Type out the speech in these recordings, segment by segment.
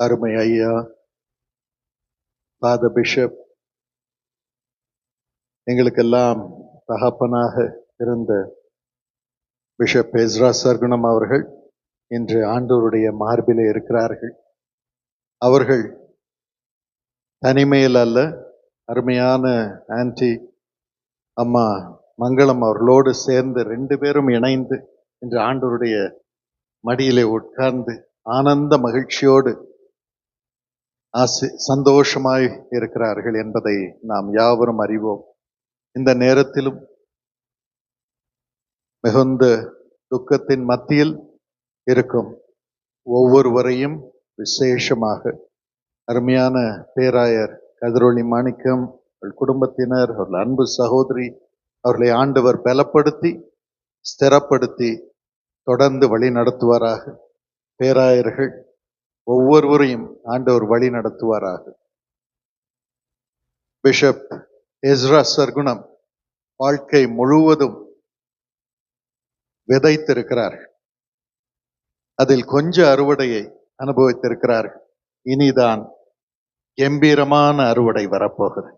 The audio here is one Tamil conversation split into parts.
அருமை ஐயா. பாத பிஷப் எங்களுக்கெல்லாம் தகப்பனாக இருந்த பிஷப் எஸ்ரா சர்குணம் அவர்கள் இன்று ஆண்டோருடைய மார்பிலே இருக்கிறார்கள். அவர்கள் தனிமையில் அல்ல அருமையான ஆன்டி அம்மா மங்களம் அவர்களோடு சேர்ந்து ரெண்டு பேரும் இணைந்து இன்று ஆண்டோருடைய மடியிலே உட்கார்ந்து ஆனந்த மகிழ்ச்சியோடு ஆசி சந்தோஷமாய் இருக்கிறார்கள் என்பதை நாம் யாவரும் அறிவோம். இந்த நேரத்திலும் மிகுந்த துக்கத்தின் மத்தியில் இருக்கும் ஒவ்வொருவரையும் விசேஷமாக அருமையான பேராயர் கதிரொளி மாணிக்கம் அவர்கள் குடும்பத்தினர் அவர்கள் அன்பு சகோதரி அவர்களை ஆண்டவர் பலப்படுத்தி ஸ்திரப்படுத்தி தொடர்ந்து வழி நடத்துவாராக. பேராயர்கள் ஒவ்வொருவரையும் ஆண்டவர் வழி நடத்துவாராக. பிஷப் எஸ்ரா சர்க்குணம் வாழ்க்கை முழுவதும் விதைத்திருக்கிறார்கள். அதில் கொஞ்ச அறுவடையை அனுபவித்திருக்கிறார்கள். இனிதான் கம்பீரமான அறுவடை வரப்போகிறது.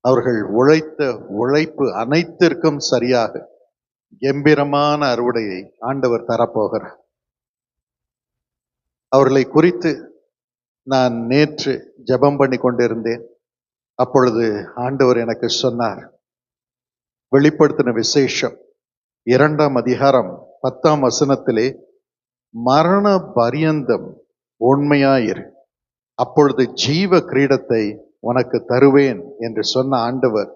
அவர்கள் உழைத்த உழைப்பு அனைத்திற்கும் சரியாக கம்பீரமான அறுவடையை ஆண்டவர் தரப்போகிறார். அவர்களை குறித்து நான் நேற்று ஜெபம் பண்ணி கொண்டிருந்தேன். அப்பொழுது ஆண்டவர் எனக்கு சொன்னார் வெளிப்படுத்தின விசேஷம் இரண்டாம் அதிகாரம் பத்தாம் வசனத்திலே மரண பரியந்தம் உண்மையாயிரு. அப்பொழுது ஜீவ கிரீடத்தை உனக்கு தருவேன் என்று சொன்ன ஆண்டவர்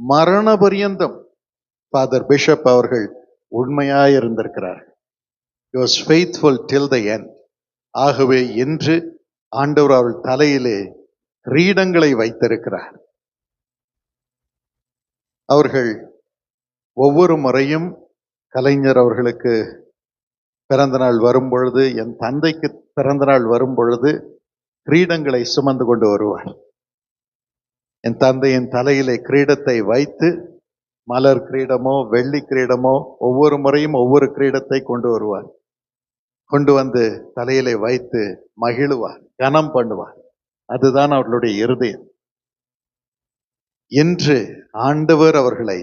மரண பரியந்தம் ஃபாதர் பிஷப் அவர்கள் உண்மையாயிருந்திருக்கிறார் was faithful till the end ஆகவே இன்று ஆண்டவர் அவள் தலையிலே கிரீடங்களை வைத்திருக்கிறார். அவர்கள் ஒவ்வொரு முறையும் கலைஞர் அவர்களுக்கு பிறந்த நாள் வரும் பொழுது என் தந்தைக்கு பிறந்த நாள் வரும் பொழுது கிரீடங்களை சுமந்து கொண்டு வருவார். என் தந்தையின் தலையிலே கிரீடத்தை வைத்து மலர் கிரீடமோ வெள்ளி கிரீடமோ ஒவ்வொரு முறையும் ஒவ்வொரு கிரீடத்தை கொண்டு வருவார். கொண்டு வந்து தலையிலே வைத்து மகிழுவார் கனம் பண்ணுவார். அதுதான் அவர்களுடைய இருதயம். இன்று ஆண்டவர் அவர்களை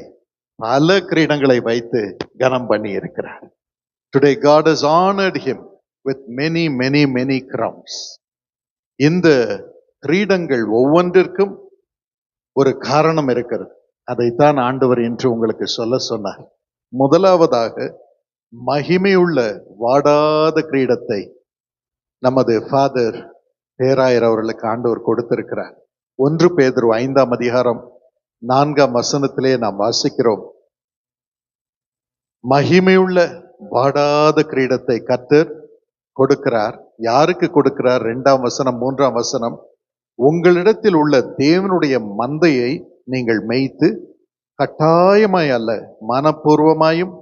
பல கிரீடங்களை வைத்து கனம் பண்ணி இருக்கிறார் today God is honoured him with many many many crowns இந்த கிரீடங்கள் ஒவ்வொன்றிற்கும் ஒரு காரணம் இருக்கிறது. அதைத்தான் ஆண்டவர் என்று உங்களுக்கு சொல்ல சொன்னார். முதலாவதாக மகிமையுள்ள வாடாத கிரீடத்தை நமது ஃபாதர் பேராயர் அவர்களுக்கு ஆண்டவர் கொடுத்திருக்கிறார். ஒன்று பேதர் ஐந்தாம் அதிகாரம் நான்காம் வசனத்திலே நாம் வாசிக்கிறோம். மகிமையுள்ள வாடாத கிரீடத்தை கத்தர் கொடுக்கிறார். யாருக்கு கொடுக்கிறார்? ரெண்டாம் வசனம் மூன்றாம் வசனம். உங்களிடத்தில் உள்ள தேவனுடைய மந்தையை நீங்கள் மேய்த்து கட்டாயமாய் அல்ல மனப்பூர்வமாயும்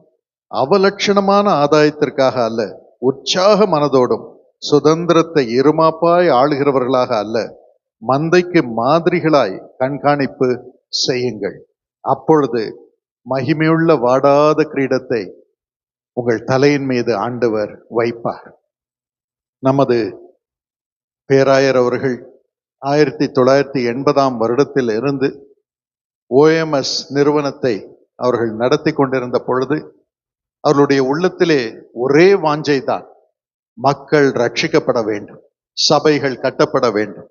அவலட்சணமான ஆதாயத்திற்காக அல்ல உற்சாக மனதோடும் சுதந்திரத்தை இருமாப்பாய் ஆளுகிறவர்களாக அல்ல மந்தைக்கு மாதிரிகளாய் கண்காணிப்பு செய்யுங்கள். அப்பொழுது மகிமையுள்ள வாடாத கிரீடத்தை உங்கள் தலையின் மீது ஆண்டவர் வைப்பார். நமது பேராயர் அவர்கள் ஆயிரத்தி தொள்ளாயிரத்தி எண்பதாம் வருடத்தில் இருந்து ஓஎம்எஸ் நிறுவனத்தை அவர்கள் நடத்தி கொண்டிருந்த பொழுது அவர்களுடைய உள்ளத்திலே ஒரே வாஞ்சை தான். மக்கள் ரட்சிக்கப்பட வேண்டும். சபைகள் கட்டப்பட வேண்டும்.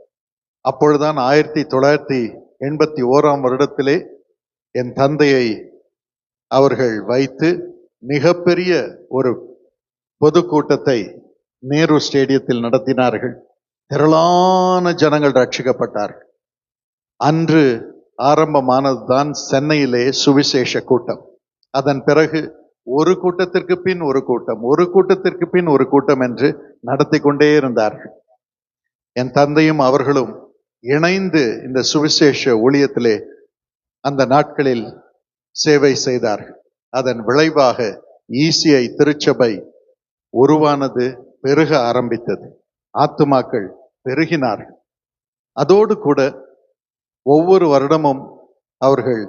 அப்பொழுதுதான் ஆயிரத்தி தொள்ளாயிரத்தி எண்பத்தி ஓராம் வருடத்திலே என் தந்தையை அவர்கள் வைத்து மிகப்பெரிய ஒரு பொதுக்கூட்டத்தை நேரு ஸ்டேடியத்தில் நடத்தினார்கள். திரளான ஜனங்கள் ரட்சிக்கப்பட்டார்கள். அன்று ஆரம்பமானதுதான் சென்னையிலே சுவிசேஷ கூட்டம். அதன் பிறகு ஒரு கூட்டத்திற்கு பின் ஒரு கூட்டம் ஒரு கூட்டத்திற்கு பின் ஒரு கூட்டம் என்று நடத்தி கொண்டே இருந்தார்கள். என் தந்தையும் அவர்களும் இணைந்து இந்த சுவிசேஷ ஊழியத்திலே அந்த நாட்களில் சேவை செய்தார்கள். அதன் விளைவாக ஈசிஐ திருச்சபை உருவானது பெருக ஆரம்பித்தது. ஆத்துமாக்கள் பெருகினார்கள். அதோடு கூட ஒவ்வொரு வருடமும் அவர்கள்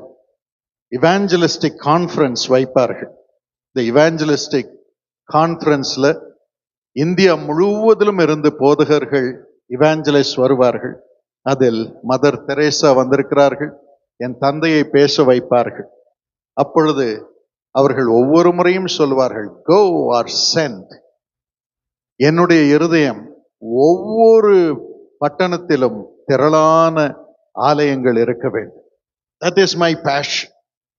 இவாஞ்சலிஸ்டிக் கான்ஃபரன்ஸ் வைப்பார்கள். இந்த இவாஞ்சலிஸ்டிக் கான்ஃபரன்ஸில் இந்தியா முழுவதிலும் இருந்து போதகர்கள் இவாஞ்சலிஸ்ட் வருவார்கள். அதில் மதர் தெரேசா வந்திருக்கிறார்கள். என் தந்தையை பேச வைப்பார்கள். அப்பொழுது அவர்கள் ஒவ்வொரு முறையும் சொல்வார்கள் கோ ஆர் சென்ட் என்னுடைய இருதயம் ஒவ்வொரு பட்டணத்திலும் திரளான ஆலயங்கள் இருக்க வேண்டும். தட் இஸ் மை பேஷன்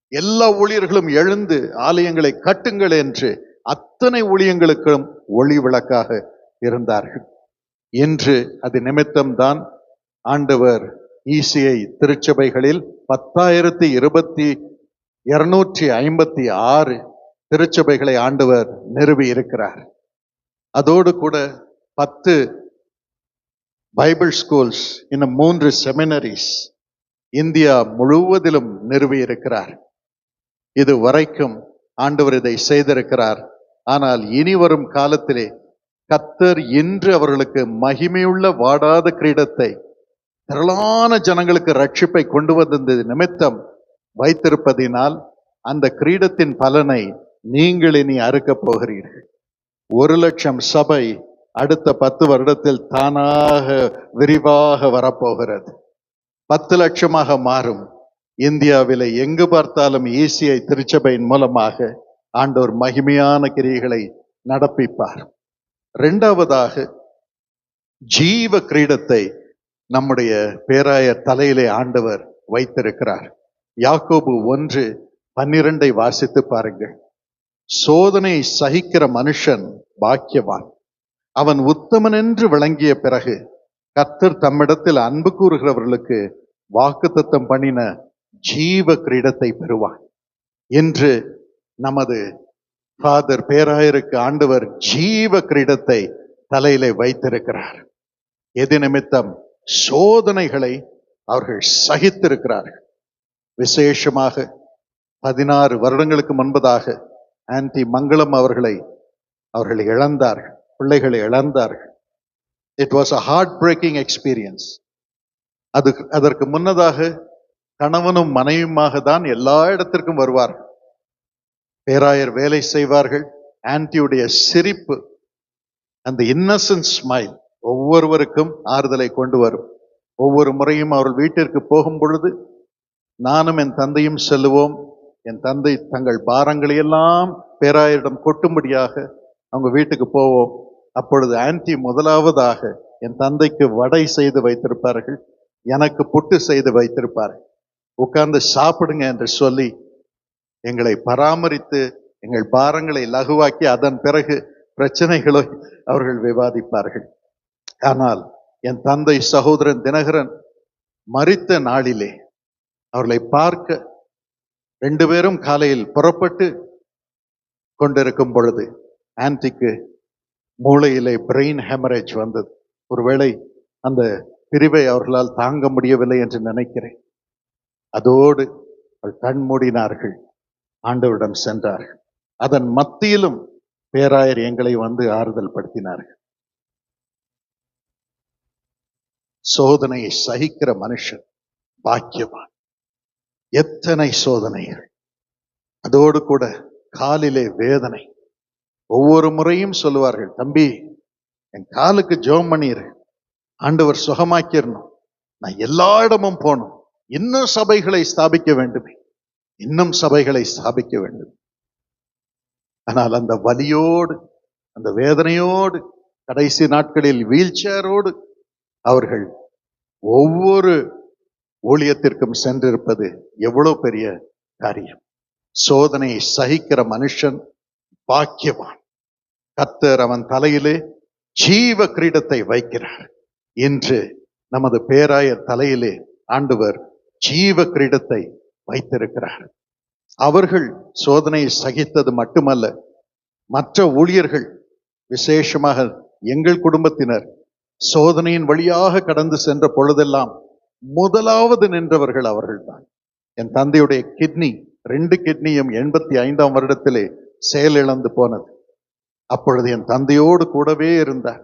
எல்லா ஊழியர்களும் எழுந்து ஆலயங்களை கட்டுங்கள் என்று அத்தனை ஊழியங்களுக்கும் ஒளி விளக்காக இருந்தார்கள். இன்று அது நிமித்தம்தான் ஆண்டவர் ஈசிஐ திருச்சபைகளில் பத்தாயிரத்தி இருபத்தி இருநூற்றி ஐம்பத்தி ஆறு திருச்சபைகளை ஆண்டவர் நிறுவி இருக்கிறார். அதோடு கூட பத்து பைபிள் ஸ்கூல்ஸ் இன்னும் மூன்று செமினரிஸ் இந்தியா முழுவதிலும் நிறுவி இருக்கிறார். இது வரைக்கும் ஆண்டவர் இதை செய்திருக்கிறார். ஆனால் இனி வரும் காலத்திலே கத்தர் இன்று அவர்களுக்கு மகிமையுள்ள வாடாத கிரீடத்தை திரளான ஜனங்களுக்கு ரட்சிப்பை கொண்டு வந்தது நிமித்தம் வைத்திருப்பதினால் அந்த கிரீடத்தின் பலனை நீங்கள் இனி அறுக்கப் போகிறீர்கள். ஒரு லட்சம் சபை அடுத்த பத்து வருடத்தில் தானாக விரிவாக வரப்போகிறது. பத்து லட்சமாக மாறும். இந்தியாவில் எங்கு பார்த்தாலும் ஈசிஐ திருச்சபையின் மூலமாக ஆண்டோர் மகிமையான கிரியைகளை நடப்பிப்பார். இரண்டாவதாக ஜீவ கிரீடத்தை நம்முடைய பேராயர் தலையிலே ஆண்டவர் வைத்திருக்கிறார். யாக்கோபு ஒன்று பன்னிரண்டை வாசித்து பாருங்கள். சோதனை சகிக்கிற மனுஷன் பாக்கியவான். அவன் உத்தமன் என்று விளங்கிய பிறகு கர்த்தர் தம்மிடத்தில் அன்பு கூறுகிறவர்களுக்கு வாக்குத்தத்தம் பண்ணின ஜீவ கிரீடத்தை பெறுவான். என்று நமது ஃபாதர் பேராயருக்கு ஆண்டவர் ஜீவ கிரீடத்தை தலையிலே வைத்திருக்கிறார். எது நிமித்தம் சோதனைகளை அவர்கள் சகித்திருக்கிறார்கள். விசேஷமாக பதினாறு வருடங்களுக்கு முன்பதாக ஆன்டி மங்களம் அவர்களை அவர்கள் இழந்தார்கள் பிள்ளைகளை இழந்தார்கள். It was a heart breaking experience அது அதற்கு முன்னதாக கணவனும் மனைவியுமாக தான் எல்லா இடத்திற்கும் வருவார்கள் பேராயர் வேலை செய்வார்கள். ஆன்டியுடைய சிரிப்பு அந்த இன்னசென்ட் ஸ்மைல் ஒவ்வொருவருக்கும் ஆறுதலை கொண்டு வரும். ஒவ்வொரு முறையும் அவர்கள் வீட்டிற்கு போகும் பொழுது நானும் என் தந்தையும் செல்லுவோம். என் தந்தை தங்கள் பாரங்களை எல்லாம் பேராயரிடம் கொட்டும்படியாக அவங்க வீட்டுக்கு போவோம். அப்பொழுது ஆன்டி முதலாவதாக என் தந்தைக்கு வடை செய்து வைத்திருப்பார்கள். எனக்கு புட்டு செய்து வைத்திருப்பார்கள். உட்கார்ந்து சாப்பிடுங்க என்று சொல்லி எங்களை பராமரித்து எங்கள் பாரங்களை லகுவாக்கி அதன் பிறகு பிரச்சனைகளை அவர்கள் விவாதிப்பார்கள். ஆனால் என் தந்தை சகோதரன் தினகரன் மறித்த நாளிலே அவர்களை பார்க்க ரெண்டு பேரும் காலையில் புறப்பட்டு கொண்டிருக்கும் பொழுது ஆன்டிக்கு மூளையிலே பிரெயின் ஹெமரேஜ் வந்தது. ஒருவேளை அந்த பிரிவை அவர்களால் தாங்க முடியவில்லை என்று நினைக்கிறேன். அதோடு அவள் கண் மூடினார்கள் ஆண்டவரிடம் சென்றார்கள். அதன் மத்தியிலும் பேராயர் எங்களை வந்து ஆறுதல் படுத்தினார்கள். சோதனையை சகிக்கிற மனுஷன் பாக்கியவான். எத்தனை சோதனைகள். அதோடு கூட காலிலே வேதனை. ஒவ்வொரு முறையும் சொல்லுவார்கள் தம்பி என் காலுக்கு ஜோம் பண்ணிரு. ஆண்டவர் சுகமாக்கிடணும் நான் எல்லா இடமும் போகணும். இன்னும் சபைகளை ஸ்தாபிக்க வேண்டுமே. இன்னும் சபைகளை ஸ்தாபிக்க வேண்டும். ஆனால் அந்த வலியோடு அந்த வேதனையோடு கடைசி நாட்களில் வீல்சேரோடு அவர்கள் ஒவ்வொரு ஊழியத்திற்கும் சென்றிருப்பது எவ்வளவு பெரிய காரியம். சோதனையை சகிக்கிற மனுஷன் பாக்கியவான். கத்தர் அவன் தலையிலே ஜீவ கிரீடத்தை வைக்கிறார். இன்று நமது பேராயர் தலையிலே ஆண்டவர் ஜீவ கிரீடத்தை வைத்திருக்கிறார் அவர்கள் சோதனையை சகித்தது மட்டுமல்ல மற்ற ஊழியர்கள் விசேஷமாக எங்கள் குடும்பத்தினர் சோதனையின் வழியாக கடந்து சென்ற பொழுதெல்லாம் முதலாவது நின்றவர்கள் அவர்கள்தான். என் தந்தையுடைய கிட்னி ரெண்டு கிட்னியும் எண்பத்தி ஐந்தாம் வருடத்திலே செயலிழந்து போனது. அப்பொழுது என் தந்தையோடு கூடவே இருந்தார்.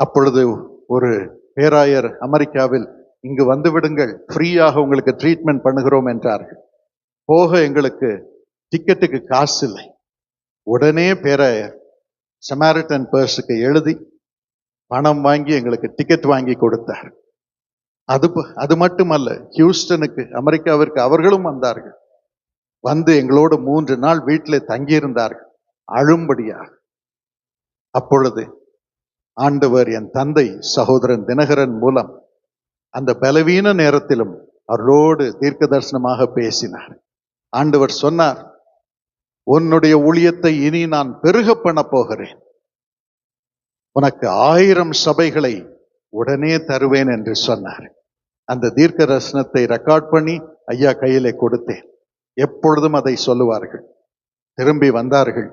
அப்பொழுது ஒரு பேராயர் அமெரிக்காவில் இங்கு வந்து விடுங்கள். ஃப்ரீயாக உங்களுக்கு ட்ரீட்மெண்ட் பண்ணுகிறோம் என்றார்கள். போக எங்களுக்கு டிக்கெட்டுக்கு காசு இல்லை உடனே பேராயர் செமாரிட்டன் பர்ஸுக்கு எழுதி பணம் வாங்கி எங்களுக்கு டிக்கெட் வாங்கி கொடுத்தார். அது அது மட்டுமல்ல ஹியூஸ்டனுக்கு அமெரிக்காவிற்கு அவர்களும் வந்தார்கள். வந்து எங்களோடு மூன்று நாள் வீட்டிலே தங்கியிருந்தார்கள். அழும்படியாக. அப்பொழுது ஆண்டவர் என் தந்தை சகோதரன் தினகரன் மூலம் அந்த பலவீன நேரத்திலும் அவர்களோடு தீர்க்க தரிசனமாக பேசினார். ஆண்டவர் சொன்னார் உன்னுடைய ஊழியத்தை இனி நான் பெருக பண்ண போகிறேன். உனக்கு ஆயிரம் சபைகளை உடனே தருவேன் என்று சொன்னார். அந்த தீர்க்க தரிசனத்தை ரெக்கார்ட் பண்ணி ஐயா கையிலே கொடுத்தேன். எப்பொழுதும் அதை சொல்லுவார்கள். திரும்பி வந்தார்கள்.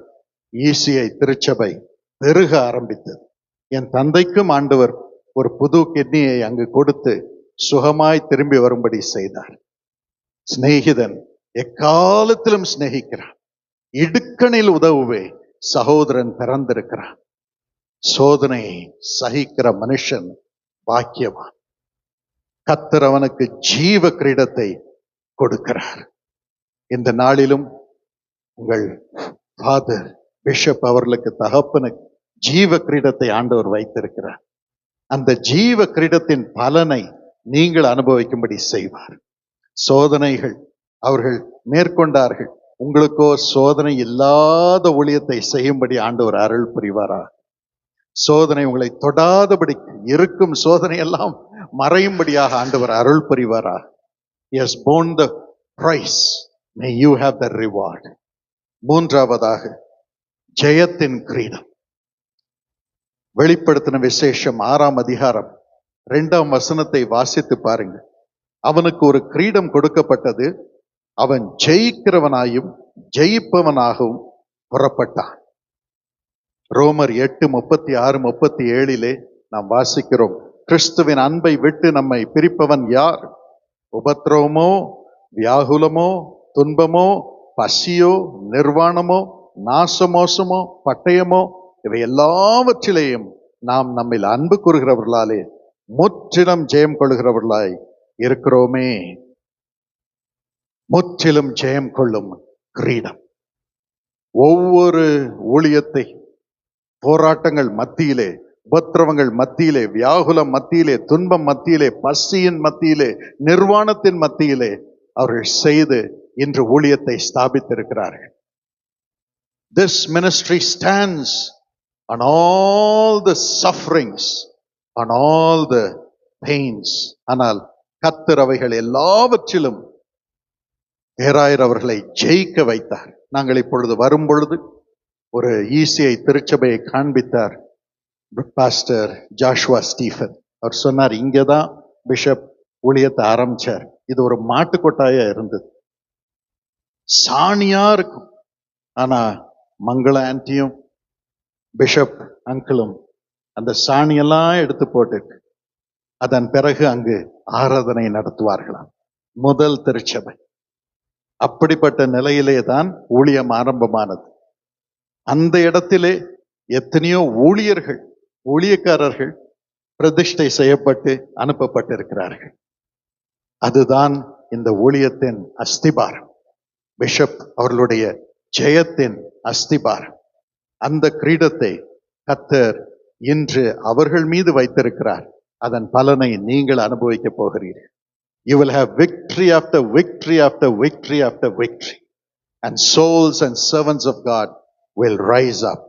ஈசிஐ திருச்சபை பெருக ஆரம்பித்தது. என் தந்தைக்கும் ஆண்டவர் ஒரு புது கிட்னியை அங்கு கொடுத்து சுகமாய் திரும்பி வரும்படி செய்தார். சிநேகிதன் எக்காலத்திலும் சிநேகிக்கிறான். இடுக்கணில் உதவுவே சகோதரன் பிறந்திருக்கிறான். சோதனையை சகிக்கிற மனுஷன் பாக்கியவான். கத்தர் அவனுக்கு ஜீவ கிரீடத்தை கொடுக்கிறார். இந்த நாளிலும் உங்கள் ஃபாதர் பிஷப் அவர்களுக்கு தகப்பனுக்கு ஜீவ கிரீடத்தை ஆண்டவர் வைத்திருக்கிறார். அந்த ஜீவ கிரீடத்தின் பலனை நீங்கள் அனுபவிக்கும்படி செய்வார். சோதனைகள் அவர்கள் மேற்கொண்டார்கள். உங்களுக்கோ சோதனை இல்லாத ஊழியத்தை செய்யும்படி ஆண்டவர் அருள் புரிவாரா சோதனை உங்களை தொடாதபடி இருக்கும் சோதனை எல்லாம் மறையும்படியாக ஆண்டவர் அருள் புரிவாரா yes won the prize may you have the reward மூன்றாவதாக ஜெயத்தின் கிரீடம். வெளிப்படுத்தின விசேஷம் ஆறாம் அதிகாரம். ரெண்டாம் வசனத்தை வாசித்து பாருங்க. அவனுக்கு ஒரு கிரீடம் கொடுக்கப்பட்டது. அவன் ஜெயிக்கிறவனாயும் ஜெயிப்பவனாகவும் புறப்பட்டான். ரோமர் எட்டு முப்பத்தி ஆறு முப்பத்தி ஏழிலே நாம் வாசிக்கிறோம். கிறிஸ்துவின் அன்பை விட்டு நம்மை பிரிப்பவன் யார்? உபத்திரவமோ வியாகுலமோ துன்பமோ பசியோ நிர்வாணமோ நாசமோசமோ பட்டயமோ இவை எல்லாவற்றிலேயும் நாம் நம்மில் அன்பு கூறுகிறவர்களாலே முற்றிலும் ஜெயம் கொள்கிறவர்களாய் இருக்கிறோமே. முற்றிலும் ஜெயம் கொள்ளும் கிரீடம். ஒவ்வொரு ஊழியத்தை போராட்டங்கள் மத்தியிலே உபத்திரவங்கள் மத்தியிலே வியாகுலம் மத்தியிலே துன்பம் மத்தியிலே பசியின் மத்தியிலே நிர்வாணத்தின் மத்தியிலே அவர்கள் செய்து இன்று ஊழியத்தை ஸ்தாபித்திருக்கிறார்கள். This ministry stands and all the sufferings on all the pains ஆனால் கத்தர் அவைகள் எல்லாவற்றிலும் பேராயர் அவர்களை ஜெயிக்க வைத்தார். நாங்கள் இப்பொழுது வரும் பொழுது ஒரு ஈசியை திருச்சபையை காண்பித்தார். பாஸ்டர் ஜாஷ்வா ஸ்டீஃபன் அவர் சொன்னார் இங்கே தான் பிஷப் ஊழியத்தை ஆரம்பிச்சார். இது ஒரு மாட்டுக்கொட்டாயா இருந்தது. சாணியா இருக்கும். ஆனா மங்கள ஆன்டியும் பிஷப் அங்கிளும் அந்த சாணியெல்லாம் எடுத்து போட்டு அதன் பிறகு அங்கு ஆராதனை நடத்துவார்களாம். முதல் திருச்சபை. அப்படிப்பட்ட நிலையிலே தான் ஊழியம் ஆரம்பமானது. அந்த இடத்திலே எத்தனையோ ஊழியர்கள் ஊழியக்காரர்கள் பிரதிஷ்டை செய்யப்பட்டு அனுப்பப்பட்டிருக்கிறார்கள். அதுதான் இந்த ஊழியத்தின் அஸ்திபாரம். பிஷப் அவர்களுடைய ஜெயத்தின் அஸ்திபாரம். அந்த கிரீடத்தை கத்தர் இன்று அவர்கள் மீது வைத்திருக்கிறார். அதன் பலனை நீங்கள் அனுபவிக்க போகிறீர்கள். You will have victory after victory after of after victory and souls and servants of God will rise up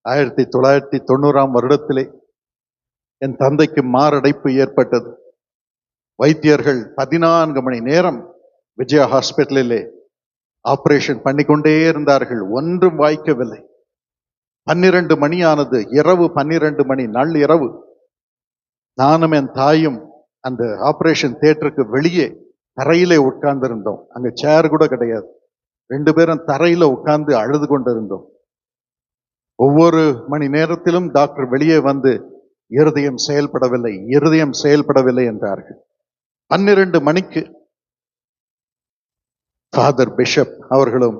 ஆயிரத்தி தொள்ளாயிரத்தி தொண்ணூறாம் வருடத்திலே என் தந்தைக்கு மாரடைப்பு ஏற்பட்டது. வைத்தியர்கள் பதினான்கு மணி நேரம் விஜயா ஹாஸ்பிட்டலிலே ஆப்ரேஷன் பண்ணிக்கொண்டே இருந்தார்கள். ஒன்றும் வாய்க்கவில்லை. பன்னிரண்டு மணி ஆனது இரவு பன்னிரண்டு மணி நள் இரவு. நானும் என் தாயும் அந்த ஆபரேஷன் தேட்டருக்கு வெளியே தரையிலே உட்கார்ந்திருந்தோம். அங்க சேர் கூட கிடையாது. ரெண்டு பேரும் தரையில உட்கார்ந்து அழுது கொண்டிருந்தோம். ஒவ்வொரு மணி நேரத்திலும் டாக்டர் வெளியே வந்து இருதயம் செயல்படவில்லை இருதயம் செயல்படவில்லை என்றார்கள். பன்னிரண்டு மணிக்கு ஃபாதர் பிஷப் அவர்களும்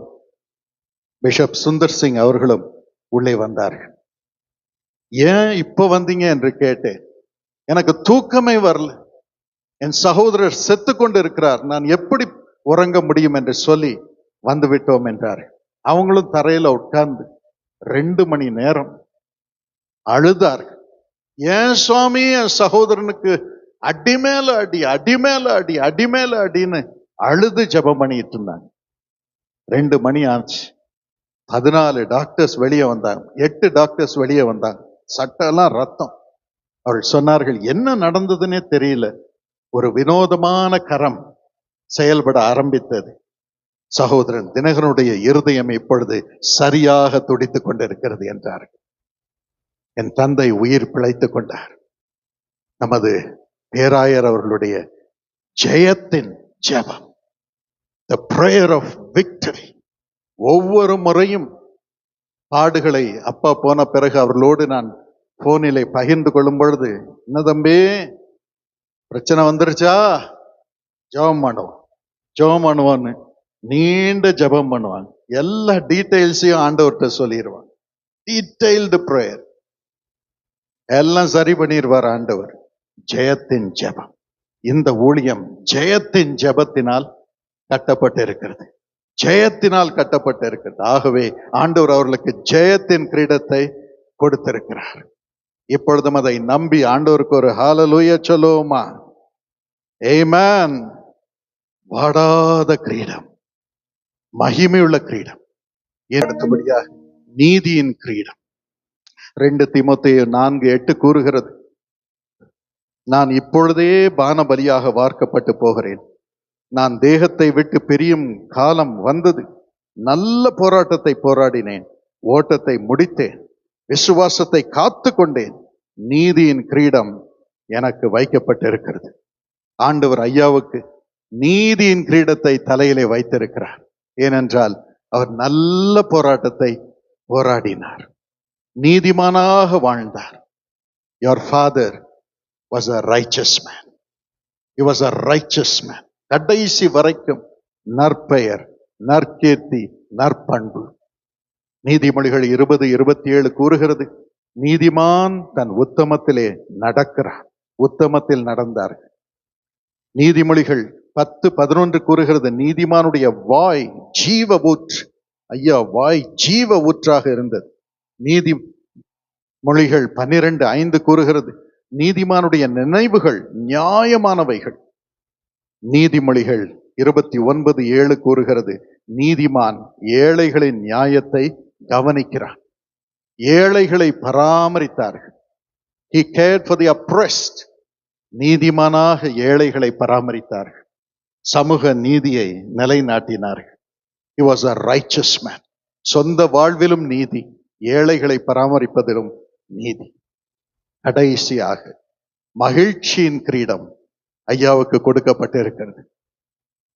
பிஷப் சுந்தர் சிங் அவர்களும் உள்ளே வந்தார்கள். ஏன் இப்போ வந்தீங்க என்று கேட்டேன். எனக்கு தூக்கமே வரல. என் சகோதரர் செத்து கொண்டு இருக்கிறார் நான் எப்படி உறங்க முடியும் என்று சொல்லி வந்து விட்டோம் என்றார். அவங்களும் தரையில உட்கார்ந்து ரெண்டு மணி நேரம் அழுதார்கள். ஏன் சுவாமி என் சகோதரனுக்கு அடி மேல அடி அடி மேல அடி அடி மேல அடின்னு அழுது ஜெபம் பண்ணிட்டு இருந்தாங்க. ரெண்டு மணி ஆச்சு. பதினாலு டாக்டர்ஸ் வெளியே வந்தாங்க. எட்டு டாக்டர்ஸ் வெளியே வந்தாங்க. சட்டெல்லாம் ரத்தம். அவர்கள் சொன்னார்கள் என்ன நடந்ததுன்னே தெரியல. ஒரு வினோதமான கரம் செயல்பட ஆரம்பித்தது. சகோதரன் தினகனுடைய இருதயம் இப்பொழுது சரியாக துடித்துக் கொண்டிருக்கிறது என்றார்கள். என் தந்தை உயிர் பிழைத்துக் கொண்டார். நமது பேராயர் அவர்களுடைய ஜெயத்தின் ஜெபம். த ப்ரேயர் ஆஃப் விக்டரி ஒவ்வொரு முறையும் பாடுகளை அப்பா போன பிறகு அவர்களோடு நான் போனிலே பகிர்ந்து கொள்ளும் பொழுது என்ன தம்பி பிரச்சனை வந்துருச்சா? ஜெபம் பண்ணுவோம் ஜெபம் பண்ணுவான்னு நீண்ட ஜெபம் பண்ணுவாங்க. எல்லா டீட்டெயில்ஸையும் ஆண்டவர்கிட்ட சொல்லிடுவாங்க டீட்டெயில்டு ப்ரேயர். எல்லாம் சரி பண்ணிடுவார் ஆண்டவர். ஜெயத்தின் ஜெபம். இந்த ஊழியம் ஜெயத்தின் ஜெபத்தினால் கட்டப்பட்டு இருக்கிறது ஜெயத்தினால் கட்டப்பட்டு இருக்கிறது ஆகவே ஆண்டவர் அவர்களுக்கு ஜெயத்தின் கிரீடத்தை கொடுத்திருக்கிறார். இப்பொழுதும் அதை நம்பி ஆண்டவருக்கு ஒரு ஹாலலூய சொல்லுவோமா? ஏமேன் வாடாத கிரீடம். மகிமையுள்ள கிரீடம். அடுத்தபடியாக நீதியின் கிரீடம். ரெண்டு திமுத்தையும் நான்கு எட்டு கூறுகிறது. நான் இப்பொழுதே பான பலியாக வார்க்கப்பட்டு போகிறேன். நான் தேகத்தை விட்டு பிரியும் காலம் வந்தது. நல்ல போராட்டத்தை போராடினேன். ஓட்டத்தை முடித்தேன். விசுவாசத்தை காத்து கொண்டேன். நீதியின் கிரீடம் எனக்கு வைக்கப்பட்டிருக்கிறது. ஆண்டவர் ஐயாவுக்கு நீதியின் கிரீடத்தை தலையிலே வைத்திருக்கிறார். ஏனென்றால் அவர் நல்ல போராட்டத்தை போராடினார். நீதிமானாக வாழ்ந்தார். Your father was a riches man he was a riches man கடைசி வரைக்கும் நற்பெயர் நற்கீர்த்தி நற்பண்பு. நீதிமொழிகள் இருபது இருபத்தி ஏழு கூறுகிறது. நீதிமான் தன் உத்தமத்திலே நடக்கிறான் உத்தமத்தில் நடந்தார்கள். நீதிமொழிகள் பத்து பதினொன்று கூறுகிறது. நீதிமானுடைய வாய் ஜீவ ஊற்று ஐயா வாய் ஜீவ ஊற்றாக இருந்தது. நீதி மொழிகள் பன்னிரண்டு ஐந்து கூறுகிறது. நீதிமானுடைய நினைவுகள் நியாயமானவைகள். நீதிமொழிகள் இருபத்தி ஒன்பது ஏழு கூறுகிறது நீதிமான் ஏழைகளின் நியாயத்தை கவனிக்கிறான். ஏழைகளை பராமரித்தார்கள். நீதிமானாக ஏழைகளை பராமரித்தார்கள். சமூக நீதியை நிலைநாட்டினார்கள். He was a சொந்த வாழ்விலும் நீதி ஏழைகளை பராமரிப்பதிலும் நீதி. கடைசியாக மகிழ்ச்சியின் கிரீடம் ஐயாவுக்கு கொடுக்கப்பட்டிருக்கிறது.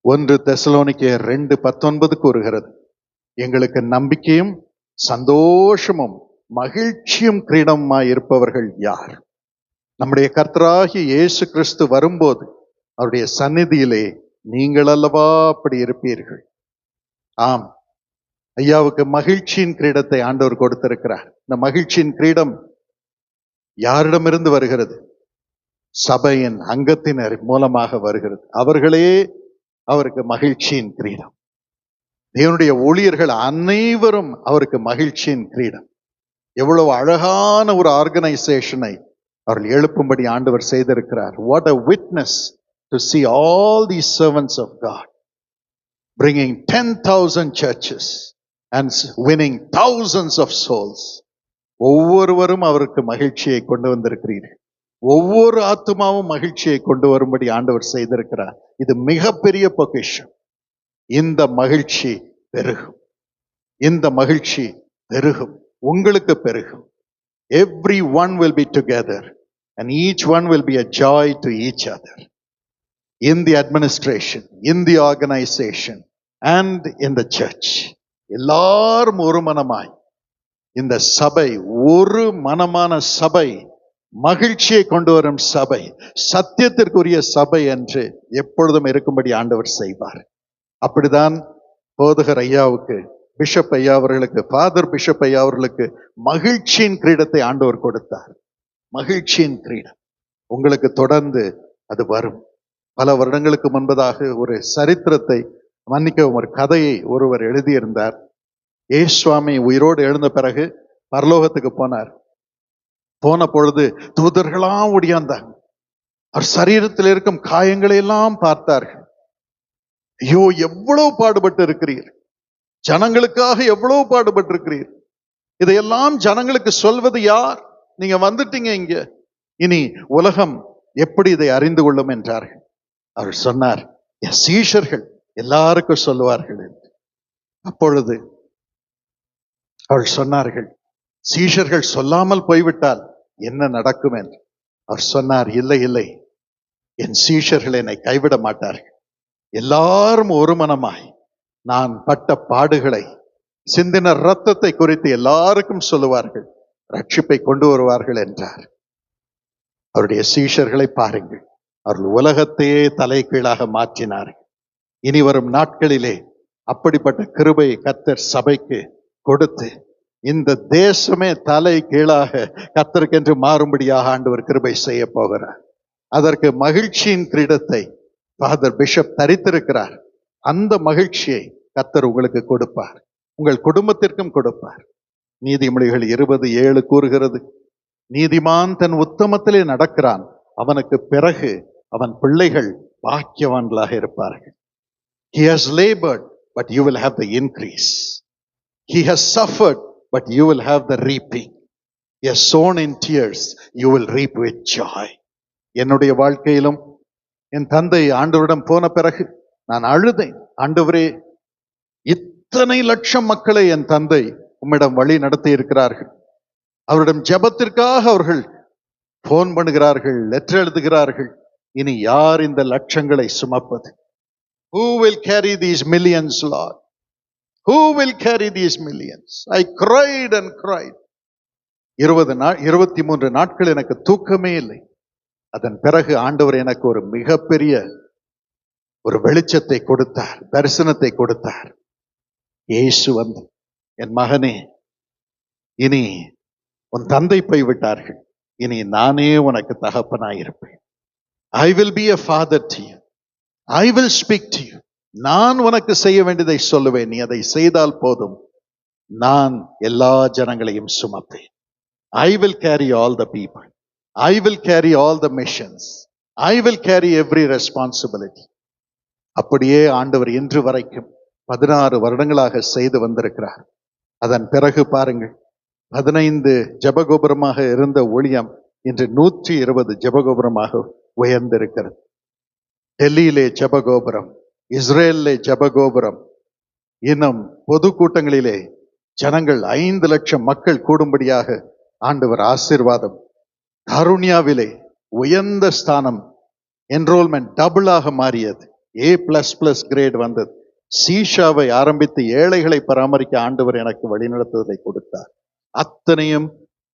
ஒன்று தெசலோனிக்கே ரெண்டு பத்தொன்பது கூறுகிறது. எங்களுக்கு நம்பிக்கையும் சந்தோஷமும் மகிழ்ச்சியும் கிரீடமாய் இருப்பவர்கள் யார்? நம்முடைய கர்த்தராகிய இயேசு கிறிஸ்து வரும்போது அவருடைய சந்நிதியிலே நீங்கள் அல்லவா அப்படி இருப்பீர்கள்? ஆம். ஐயாவுக்கு மகிழ்ச்சியின் கிரீடத்தை ஆண்டவர் கொடுத்திருக்கிறார். இந்த மகிழ்ச்சியின் கிரீடம் யாரிடமிருந்து வருகிறது? சபையின் அங்கத்தினர் மூலமாக வருகிறது. அவர்களே அவருக்கு மகிழ்ச்சியின் கிரீடம். தேவனுடைய ஊழியர்கள் அனைவரும் அவருக்கு மகிழ்ச்சியின் கிரீடம். எவ்வளவு அழகான ஒரு ஆர்கனைசேஷனை அவர்கள் எழுப்பும்படி ஆண்டவர் செய்திருக்கிறார். What a witness to see all the servants of God bringing ten thousand churches and winning thousands of souls ஒவ்வொருவரும் அவருக்கு மகிழ்ச்சியை கொண்டு வந்திருக்கிறீர்கள். ஒவ்வொரு ஆத்மாவும் மகிழ்ச்சியை கொண்டு வரும்படி ஆண்டவர் செய்திருக்கிறார். இது மிகப்பெரிய பொக்கிஷம். இந்த மகிழ்ச்சி பெருகும். இந்த மகிழ்ச்சி பெருகும். உங்களுக்கு பெருகும். Every one will be together and each one will be a joy to each other in the administration in the organisation and in the church எல்லாரும் ஒரு மனமாய். இந்த சபை ஒரு மனமான சபை மகிழ்ச்சியை கொண்டு வரும் சபை சத்தியத்திற்குரிய சபை என்று எப்பொழுதும் இருக்கும்படி ஆண்டவர் செய்வார். அப்படிதான் போதகர் ஐயாவுக்கு பிஷப் ஐயா அவர்களுக்கு ஃபாதர் பிஷப் ஐயா அவர்களுக்கு மகிழ்ச்சியின் கிரீடத்தை ஆண்டவர் கொடுத்தார். மகிழ்ச்சியின் கிரீடம். உங்களுக்கு தொடர்ந்து அது வரும். பல வருடங்களுக்கு முன்பதாக ஒரு சரித்திரத்தை மன்னிக்கவும் ஒரு கதையை ஒருவர் எழுதியிருந்தார். ஏசுவாமி உயிரோடு எழுந்த பிறகு பரலோகத்துக்கு போனார். போன பொழுது தூதர்களாம் ஒடியாந்தாங்க அவர் சரீரத்தில் இருக்கும் காயங்களை எல்லாம் பார்த்தார்கள். ஐயோ எவ்வளவு பாடுபட்டு இருக்கிறீர் ஜனங்களுக்காக எவ்வளவு பாடுபட்டு இருக்கிறீர் இதையெல்லாம் ஜனங்களுக்கு சொல்வது யார்? நீங்க வந்துட்டீங்க இங்க. இனி உலகம் எப்படி இதை அறிந்து கொள்ளும் என்றார்கள். அவர் சொன்னார் என் சீஷர்கள் எல்லாருக்கும் சொல்லுவார்கள் என்று. அப்பொழுது அவள் சொன்னார்கள் சீஷர்கள் சொல்லாமல் போய்விட்டால் என்ன நடக்கும் என்று அவர் சொன்னார் இல்லை இல்லை. என் சீஷர்கள் என்னை கைவிட மாட்டார்கள். எல்லாரும் ஒரு மனமாய் நான் பட்ட பாடுகளை சிந்தின ரத்தத்தை குறித்து எல்லாருக்கும் சொல்லுவார்கள். ரட்சிப்பை கொண்டு வருவார்கள் என்றார். அவருடைய சீஷர்களை பாருங்கள். அவர்கள் உலகத்தையே தலைகீழாக மாற்றினார்கள். இனி வரும் நாட்களிலே அப்படிப்பட்ட கிருபை கத்தர் சபைக்கு கொடுத்து இந்த தேசமே தலை கீழாக கத்தருக்கென்று மாறும்படியாக ஆண்டவர் கிருபை செய்ய போகிறார். அதற்கு மகிழ்ச்சியின் கிரீடத்தை ஃபாதர் பிஷப் தரித்திருக்கிறார். அந்த மகிழ்ச்சியை கத்தர் உங்களுக்கு கொடுப்பார். உங்கள் குடும்பத்திற்கும் கொடுப்பார். நீதிமொழிகள் இருபது ஏழு கூறுகிறது. நீதிமான் தன் உத்தமத்திலே நடக்கிறான். அவனுக்கு பிறகு அவன் பிள்ளைகள் பாக்கியவான்களாக இருப்பார்கள். He has laboured but you will have the increase he has suffered but you will have the reaping. He has sown in tears, you will reap with joy. என்னுடைய வாழ்க்கையிலும் என் தந்தை ஆண்டவரிடம் போன பிறகு நான் அழுதேன். ஆண்டவரே இத்தனை லட்சம் மக்களை என் தந்தை உம்மிடம் வழி நடத்தி இருக்கிறார்கள். அவரிடம் ஜெபத்திற்காக அவர்கள் போன் பண்ணுகிறார்கள் லெட்டர் எழுதுகிறார்கள். இனி யார் இந்த லட்சங்களை சுமப்பது? Who will carry these millions Lord who will carry these millions I cried and cried இருபது நாள் இருபத்தி மூன்று நாட்கள் எனக்கு தூக்கமே இல்லை. அதன் பிறகு ஆண்டவர் எனக்கு ஒரு மிகப்பெரிய ஒரு வெளிச்சத்தை கொடுத்தார் தரிசனத்தை கொடுத்தார். இயேசு வந்து என் மகனே இனி உன் தந்தை போய் விட்டார்கள் இனி நானே உனக்கு தகப்பனாயிருப்பேன். I will be a father to you I will speak to you நான் உனக்கு செய்ய வேண்டியதை சொல்லுவேன் நீ அதை செய்தால் போதும். நான் எல்லா ஜனங்களையும் சுமப்பேன். I will carry all the people I will carry all the missions I will carry every responsibility அப்படியே ஆண்டவர் இன்று வரைக்கும் பதினாறு வருடங்களாக செய்து வந்திருக்கிறார். அதன் பிறகு பாருங்கள் பதினைந்து ஜபகோபுரமாக இருந்த ஒளியம் இன்று நூற்றி இருபது ஜபகோபுரமாக உயர்ந்திருக்கிறது. டெல்லியிலே ஜபகோபுரம். இஸ்ரேலிலே ஜபகோபுரம். இன்னும் பொதுக்கூட்டங்களிலே ஜனங்கள் ஐந்து லட்சம் மக்கள் கூடும்படியாக ஆண்டவர் ஆசிர்வாதம். கருணியாவிலே உயர்ந்த ஸ்தானம் என்ரோல்மெண்ட் டபுளாக மாறியது. ஏ பிளஸ் பிளஸ் கிரேட் வந்தது. சீஷாவை ஆரம்பித்து ஏழைகளை பராமரிக்க ஆண்டவர் எனக்கு வழிநடத்துவதை கொடுத்தார். அத்தனையும்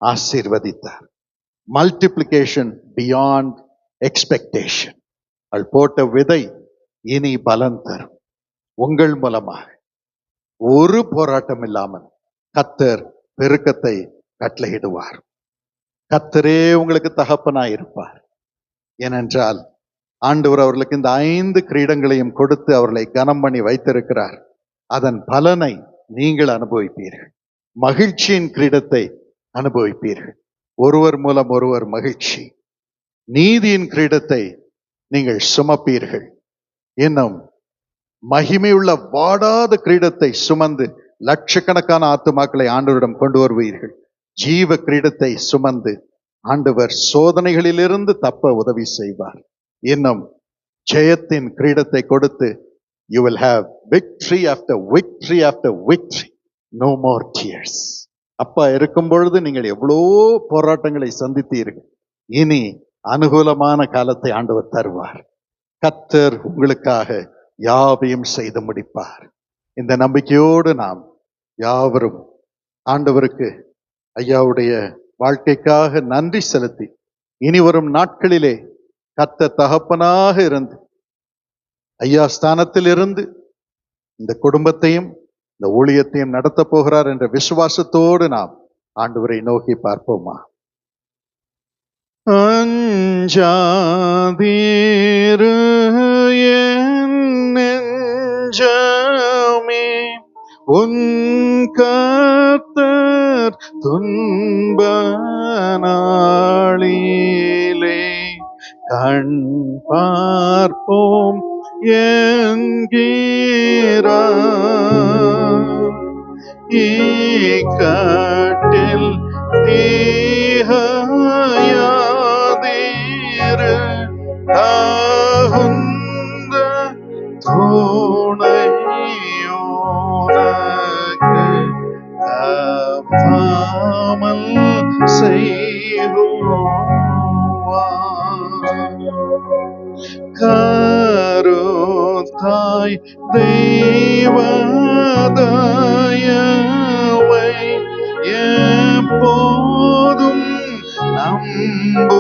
ஆசீர்வதித்தார். மல்டிப்ளிகேஷன் பியாண்ட் எக்ஸ்பெக்டேஷன் அவள் போட்ட விதை இனி பலன் தரும். உங்கள் மூலமாக. ஒரு போராட்டம் இல்லாமல் கத்தர் பெருக்கத்தை கட்டளையிடுவார். கத்தரே உங்களுக்கு தகப்பனாய் இருப்பார் ஏனென்றால் ஆண்டவர் அவர்களுக்கு இந்த ஐந்து கிரீடங்களையும் கொடுத்து அவர்களை கனம் பண்ணி வைத்திருக்கிறார். அதன் பலனை நீங்கள் அனுபவிப்பீர்கள். மகிழ்ச்சியின் கிரீடத்தை அனுபவிப்பீர்கள். ஒருவர் மூலம் ஒருவர் மகிழ்ச்சி. நீதியின் கிரீடத்தை நீங்கள் சுமப்பீர்கள். இன்னும் மகிமையுள்ள வாடாத கிரீடத்தை சுமந்து லட்சக்கணக்கான ஆத்துமாக்களை ஆண்டவரிடம் கொண்டு வருவீர்கள். ஜீவ கிரீடத்தை சுமந்து ஆண்டவர் சோதனைகளிலிருந்து தப்ப உதவி செய்வார். இன்னும் ஜெயத்தின் கிரீடத்தை கொடுத்து you will have victory after victory after victory no more tears அப்பா இருக்கும் பொழுது நீங்கள் எவ்வளோ போராட்டங்களை சந்தித்தீர்கள். இனி அனுகூலமான காலத்தை ஆண்டவர் தருவார். கத்தர் உங்களுக்காக யாவையும் செய்து முடிப்பார். இந்த நம்பிக்கையோடு நாம் யாவரும் ஆண்டவருக்கு ஐயாவுடைய வாழ்க்கைக்காக நன்றி செலுத்தி இனி வரும் நாட்களிலே கத்த தகப்பனாக இருந்து ஐயா ஸ்தானத்தில் இருந்து இந்த குடும்பத்தையும் இந்த ஊழியத்தையும் நடத்த போகிறார் என்ற விசுவாசத்தோடு நாம் ஆண்டவரை நோக்கி பார்ப்போமா? அஞ்சாதீரு என் நெஞ்சமே உன் கத்தர் கண் பார்ப்போம் என்கிறார் கட்டில் தீ துணையோனக்கு தப்பாமல் செய்வோம் கருத்தாய் தெய்வதயவை எப்போதும் நம்பும்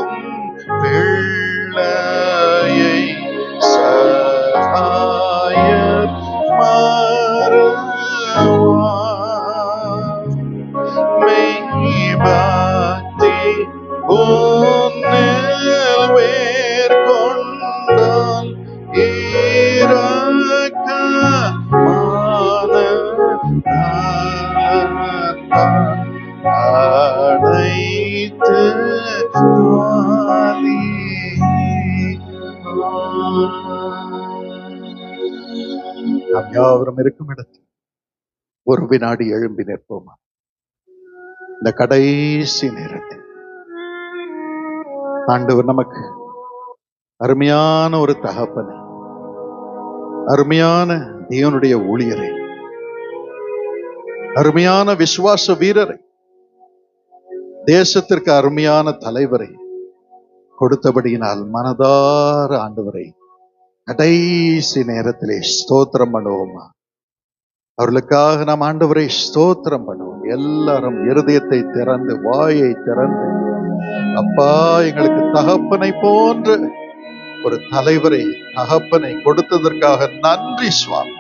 ஒரு வினாடி எழும்பி நிற்போமா? இந்த கடைசி நேரத்தில். ஆண்டவர் நமக்கு அருமையான ஒரு தகப்பனை அருமையான தேவனுடைய ஊழியரை அருமையான விசுவாச வீரரை தேசத்திற்கு அருமையான தலைவரை கொடுத்தபடியினால் மனதார ஆண்டவரை கடைசி நேரத்திலே ஸ்தோத்திரம் பண்ணுவோமா? அவர்களுக்காக நாம் ஆண்டவரை ஸ்தோத்திரம் பண்ணுவோம். எல்லாரும் இருதயத்தை திறந்து வாயை திறந்து. அப்பா எங்களுக்கு தகப்பனை போன்ற ஒரு தலைவரை தகப்பனை கொடுத்ததற்காக நன்றி சுவாமி.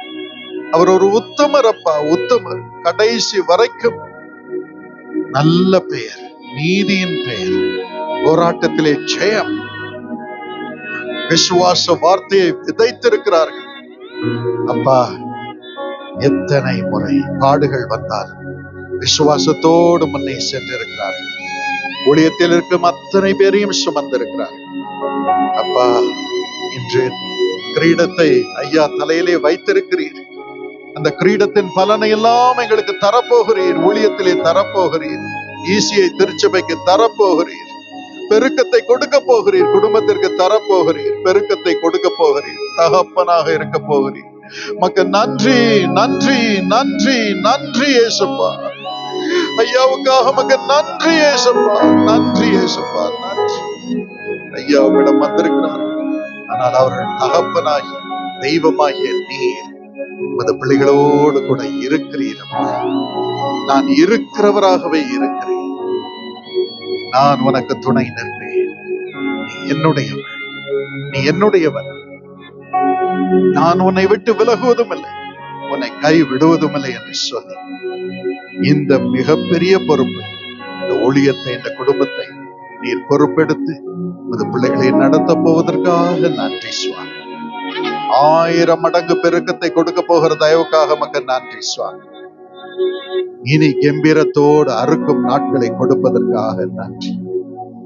அவர் ஒரு உத்தமர் அப்பா உத்தமர். கடைசி வரைக்கும் நல்ல பெயர் நீதியின் பெயர் போராட்டத்திலே ஜெயம். விசுவாச வார்த்தையை விதைத்திருக்கிறார்கள். அப்பா எத்தனை முறை பாடுகள் வந்தாலும் விசுவாசத்தோடு முன்னே சென்றிருக்கிறார்கள் ஊழியத்தில் இருக்கும் அத்தனை பேரையும் சுமந்திருக்கிறார்கள் அப்பா இன்று கிரீடத்தை ஐயா தலையிலே வைத்திருக்கிறீர். அந்த கிரீடத்தின் பலனை எல்லாம் எங்களுக்கு தரப்போகிறீர். ஊழியத்திலே தரப்போகிறீர். ஈசியை திருச்சபைக்கு தரப்போகிறீர். பெருக்கத்தை கொடுக்க போகிறீர். குடும்பத்திற்கு தரப்போகிறீர். பெருக்கத்தை கொடுக்க போகிறீர். தகப்பனாக இருக்க போகிறீர் மக்க நன்றி நன்றி நன்றி நன்றி ஏசப்பா. ஐயாவுக்காக மக்க நன்றி ஏசப்பா நன்றி ஏசப்பா நன்றி. ஐயா உங்களிடம் வந்திருக்கிறார் ஆனால் அவர்கள் தகப்பனாகி தெய்வமாகிய நீர் உமது பிள்ளைகளோடு கூட இருக்கிறீரப்பா நான் இருக்கிறவராகவே இருக்கிறேன். நான் உனக்கு துணை நிற்பேன். நீ என்னுடையவன் நீ என்னுடையவன். நான் உன்னை விட்டு விலகுவதும் இல்லை உன்னை கை விடுவதும் இல்லை என்று சொல்லி. இந்த மிகப்பெரிய பொறுப்பு இந்த ஊழியத்தை இந்த குடும்பத்தை நீர் பொறுப்பெடுத்து உமது பிள்ளைகளை நடத்த போவதற்காக நன்றி சுவாமி. ஆயிரம் மடங்கு பெருக்கத்தை கொடுக்க போகிற தயவுக்காக மக்கள் நன்றி சுவாமி. இனி கம்பீரத்தோடு அறுக்கும் நாட்களை கொடுப்பதற்காக நன்றி.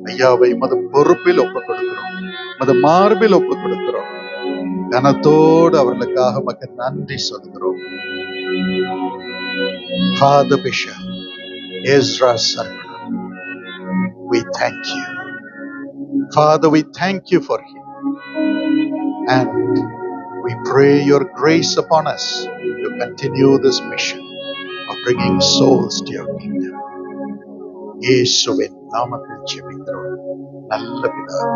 ஐயாவை மது பொறுப்பில் ஒப்புக் கொடுக்கிறோம். மது மார்பில் ஒப்புக் கொடுக்கிறோம். கனத்தோடு அவர்களுக்காக மக்கள் நன்றி சொல்கிறோம் Father Bishop Ezra Sarkar, we thank you. Father, we thank you for him. And we pray your grace upon us to continue this mission of bringing souls to your kingdom. இயேசுவின் நாமத்தில் ஜெபிக்கிறோம் நல்ல பிதாவே